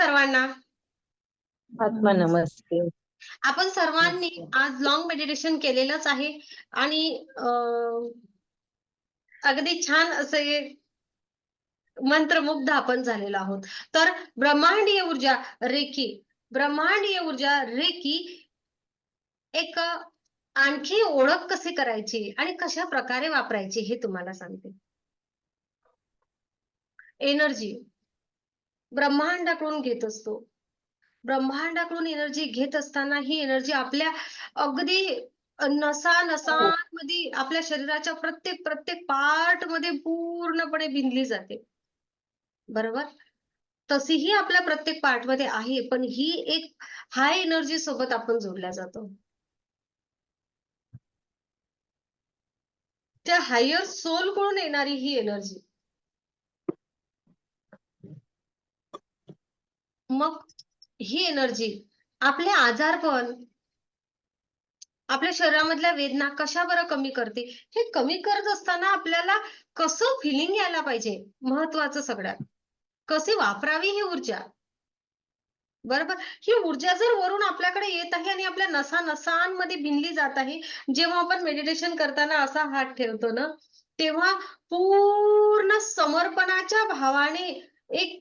सर्वांना. आत्मा नमस्ते. आपण सर्वांनी आज लॉंग मेडिटेशन केलेलंच आहे. आणि अगदी छान असे मंत्रमुग्ध आपण झालेलो आहोत. तर ब्रह्मांडीय ऊर्जा रेकी ब्रह्मांडीय ऊर्जा रेकी एक आणखी ओळख कशी करायची आणि कशा प्रकारे वापरायची हे तुम्हाला सांगते. एनर्जी ब्रह्मांडाकडून घेत असतो. ब्रह्मांडाकडून एनर्जी घेत असताना ही एनर्जी आपल्या अगदी नसा नसांमध्ये आपल्या शरीराच्या प्रत्येक प्रत्येक पार्टमध्ये पूर्णपणे भिनली जाते. बरोबर? तशीही आपल्या प्रत्येक पार्टमध्ये आहे पण ही एक हाय एनर्जी सोबत आपण जोडल्या जातो. त्या हायर सोलकडून येणारी ही एनर्जी मग ही एनर्जी आपले आजारपण आपल्या शरीरामधल्या वेदना कशा बरं कमी करते हे कमी करत असताना आपल्याला कसं फिलिंग यायला पाहिजे? महत्वाचं सगळ्यात. कशी वापरावी ही ऊर्जा? बरोबर? ही ऊर्जा जर वरून आपल्याकडे येत आहे आणि आपल्या नसा नसांमध्ये भिनली जात आहे जेव्हा आपण मेडिटेशन करताना असा हात ठेवतो ना तेव्हा पूर्ण समर्पणाच्या भावाने एक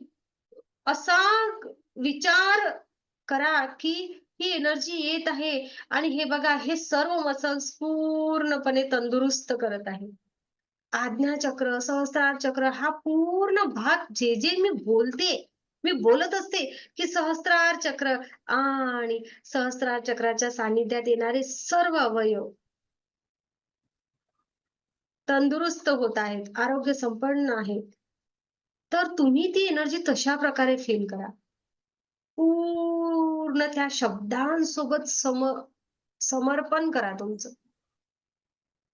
असा विचार करा की ही एनर्जी येत आहे. आणि हे बघा हे सर्व मसल्स पूर्णपणे तंदुरुस्त करत आहे. आज्ञा चक्र सहस्रार चक्र हा पूर्ण भाग जे जे मी बोलते मी बोलत असते की सहस्त्रार चक्र आणि सहस्त्रार चक्राच्या सानिध्यात येणारे सर्व अवयव तंदुरुस्त होत आहेत आरोग्य संपन्न आहेत. तर तुम्ही ती एनर्जी तशा प्रकारे फील करा. पूर्ण त्या शब्दांसोबत सम समर्पण करा तुमचं.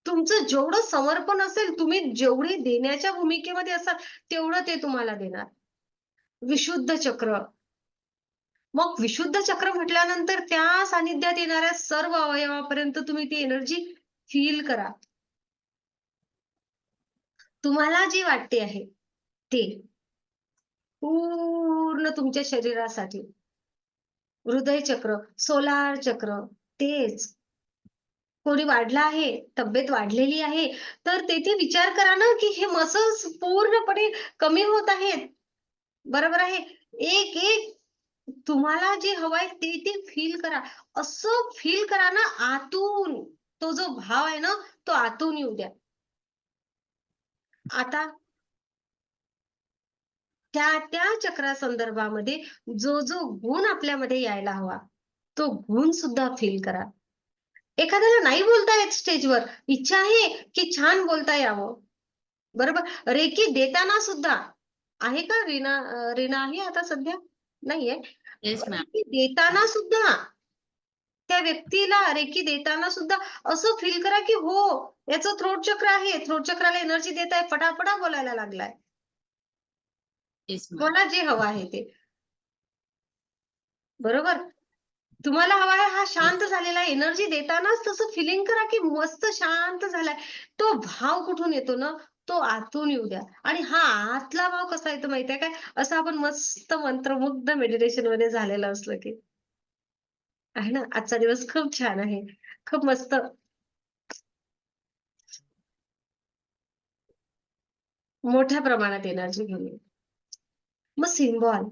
तुमचं जेवढं समर्पण असेल तुम्ही जेवढे देण्याच्या भूमिकेमध्ये असाल तेवढं ते तुम्हाला देणार. विशुद्ध चक्र. मग विशुद्ध चक्र म्हटल्यानंतर त्या सानिध्यात येणाऱ्या सर्व अवयवापर्यंत तुम्ही ती एनर्जी फील करा. तुम्हाला जे वाटते आहे ते. पूर्ण तुमच्या शरीरासाठी. हृदय चक्र सोलार चक्र तेच. कोणी वाढला आहे? तब्येत वाढलेली आहे? तर तेथे विचार करा ना की हे मसल्स पूर्णपणे कमी होत आहेत. बरोबर आहे? एक एक. तुम्हाला जे हवंय ते ते फील करा. असं फील करा ना आतून. तो जो भाव आहे ना तो आतून येऊ द्या. आता त्या त्या चक्रा संदर्भामध्ये जो जो गुण आपल्यामध्ये यायला हवा तो गुण सुद्धा फील करा. एखाद्याला नाही बोलता येत स्टेजवर इच्छा आहे की छान बोलता यावं. बरोबर? रेकी देताना सुद्धा आहे का रीना रीना आहे आता सध्या? नाहीये. देताना सुद्धा त्या व्यक्तीला रेकी देताना सुद्धा असं फील करा की हो याचं थ्रोट चक्र आहे. थ्रोट चक्राला एनर्जी देत आहे पटापटा बोलायला लागलाय. येस मॅम मला जे हवं आहे ते. बरोबर? तुम्हाला हवा आहे हा शांत झालेला एनर्जी देतानाच तसं फिलिंग करा की मस्त शांत झालाय. तो भाव कुठून येतो ना? तो आतून येऊ द्या. आणि हा आतला भाव कसा येतो माहितीये काय? असं आपण मस्त मंत्रमुग्ध मेडिटेशनमध्ये झालेलं असलं की. आहे ना? आजचा दिवस खूप छान आहे. खूप मस्त. मोठ्या प्रमाणात एनर्जी घेऊन येऊ. मग सिम्बॉल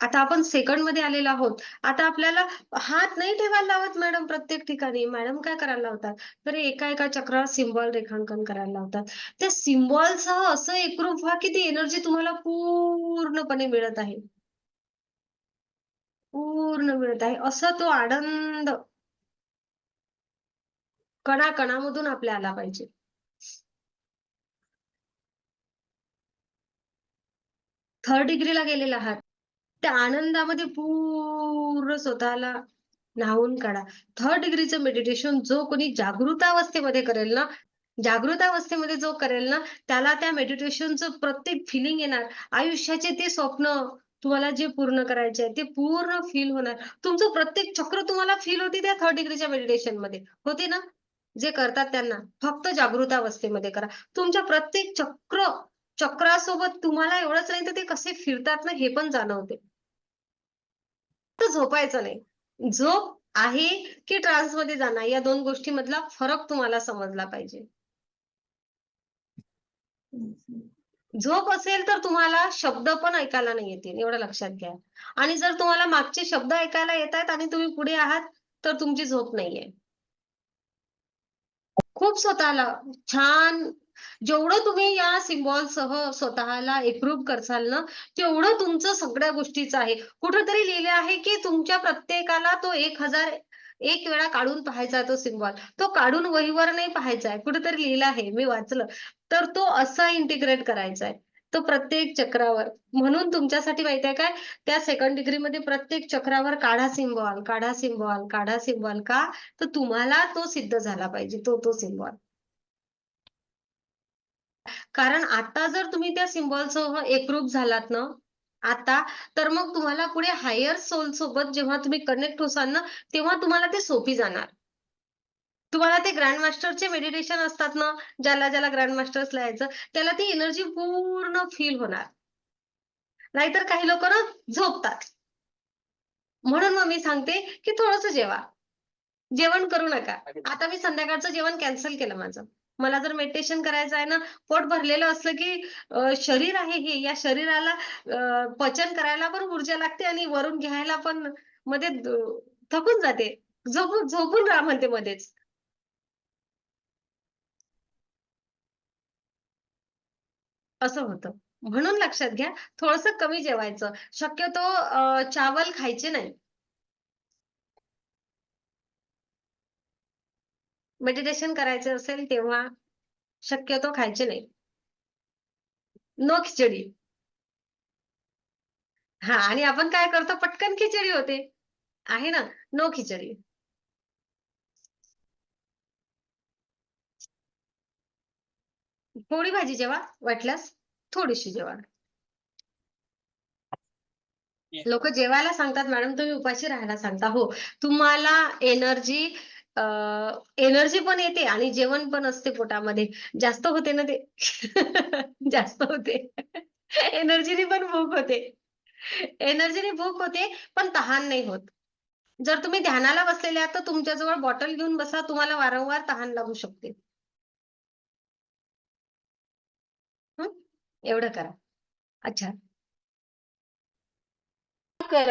आता आपण सेकंडमध्ये आलेलो आहोत. आता आपल्याला हात नाही ठेवायला लावत मॅडम प्रत्येक ठिकाणी. मॅडम काय करायला लावतात? तर एका एका चक्रावर सिम्बॉल रेखांकन करायला लावतात. त्या सिम्बॉलसह असं एकरूप व्हा की ती एनर्जी तुम्हाला पूर्णपणे मिळत आहे. पूर्ण मिळत आहे. असं तो आनंद कणाकणामधून आपल्या आला पाहिजे. थर्ड डिग्रीला गेलेला आहात. त्या आनंदामध्ये पूर्ण स्वतःला न्हावून काढा. थर्ड डिग्रीचं मेडिटेशन जो कोणी जागृतावस्थेमध्ये करेल ना जागृतावस्थेमध्ये जो करेल ना त्याला त्या मेडिटेशनचं प्रत्येक फिलिंग येणार. आयुष्याचे ते स्वप्न तुम्हाला जे पूर्ण करायचे आहे ते पूर्ण फील होणार. तुमचं प्रत्येक चक्र तुम्हाला फील होते त्या थर्ड डिग्रीच्या मेडिटेशनमध्ये. होते ना? जे करतात त्यांना. फक्त जागृतावस्थेमध्ये करा. तुमच्या प्रत्येक चक्र चक्रासोबत तुम्हाला एवढंच नाही तर ते कसे फिरतात ना हे पण जाणवते. तर झोपायचं नाही. झोप आहे की ट्रान्समध्ये जाणार? या दोन गोष्टीमधला फरक तुम्हाला समजला पाहिजे. झोप असेल तर तुम्हाला शब्द पण ऐकायला नाही येतील एवढं लक्षात घ्या. आणि जर तुम्हाला मागचे शब्द ऐकायला येत आहेत आणि तुम्ही पुढे आहात तर तुमची झोप नाहीये. खूप स्वतःला छान जेवढं तुम्ही या सिम्बॉल सह स्वतःला एकरूप करसाल ना तेवढं तुमचं सगळ्या गोष्टीचं आहे. कुठंतरी लिहिले आहे की तुमच्या प्रत्येकाला तो एक हजार एक वेळा काढून पाहायचा तो सिम्बॉल तो काढून वहीवर नाही पाहायचा आहे. कुठेतरी लिहिलं आहे. मी वाचलं. तर तो असा इंटिग्रेट करायचा आहे तो प्रत्येक चक्रावर. म्हणून तुमच्यासाठी माहिती आहे काय? त्या सेकंड डिग्री मध्ये प्रत्येक चक्रावर काढा सिम्बॉल काढा सिम्बॉल काढा सिम्बॉल का? तर तुम्हाला तो सिद्ध झाला पाहिजे. तो तो सिम्बॉल कारण आता जर तुम्ही त्या सिम्बॉलसह एकरूप झालात ना आता तर मग तुम्हाला पुढे हायर सोल सोबत जेव्हा तुम्ही कनेक्ट होसाल ना तेव्हा तुम्हाला ते सोपी जाणार. तुम्हाला ते ग्रँड मास्टरचे मेडिटेशन असतात ना ज्याला ज्याला ग्रँड मास्टर्स लिहायचं त्याला ती एनर्जी पूर्ण फील होणार. नाहीतर काही लोक ना झोपतात. म्हणून मग मी सांगते की थोडस जेवा. जेवण करू नका. आता मी संध्याकाळचं जेवण कॅन्सल केलं माझं. मला जर मेडिटेशन करायचं आहे ना पोट भरलेलं असलं की शरीर आहे हे या शरीराला पचन करायला पण ऊर्जा लागते आणि वरून घ्यायला पण मध्ये थकून जाते. झोपून झोपून राहा म्हणते मध्येच. असं होतं. म्हणून लक्षात घ्या थोडस कमी जेवायचं. शक्यतो चावल खायचे नाही. मेडिटेशन करायचं असेल तेव्हा शक्यतो खायचे नाही. नो खिचडी हा आणि आपण काय करतो? पटकन खिचडी होते. आहे ना? नो खिचडी थोडी भाजी जेवा वाटल्यास थोडीशी जेवा. लोक जेवायला सांगतात मॅडम तुम्ही उपाशी राहायला सांगता. हो तुम्हाला एनर्जी एनर्जी पण येते आणि जेवण पण असते पोटामध्ये. जास्त होते ना ते? जास्त होते. एनर्जीने पण भूक होते. एनर्जीने भूक होते पण तहान नाही होत. जर तुम्ही ध्यानाला बसलेले आहात तर तुमच्याजवळ बॉटल घेऊन बसा तुम्हाला वारंवार तहान लागू शकते. एवढं करा. अच्छा. करा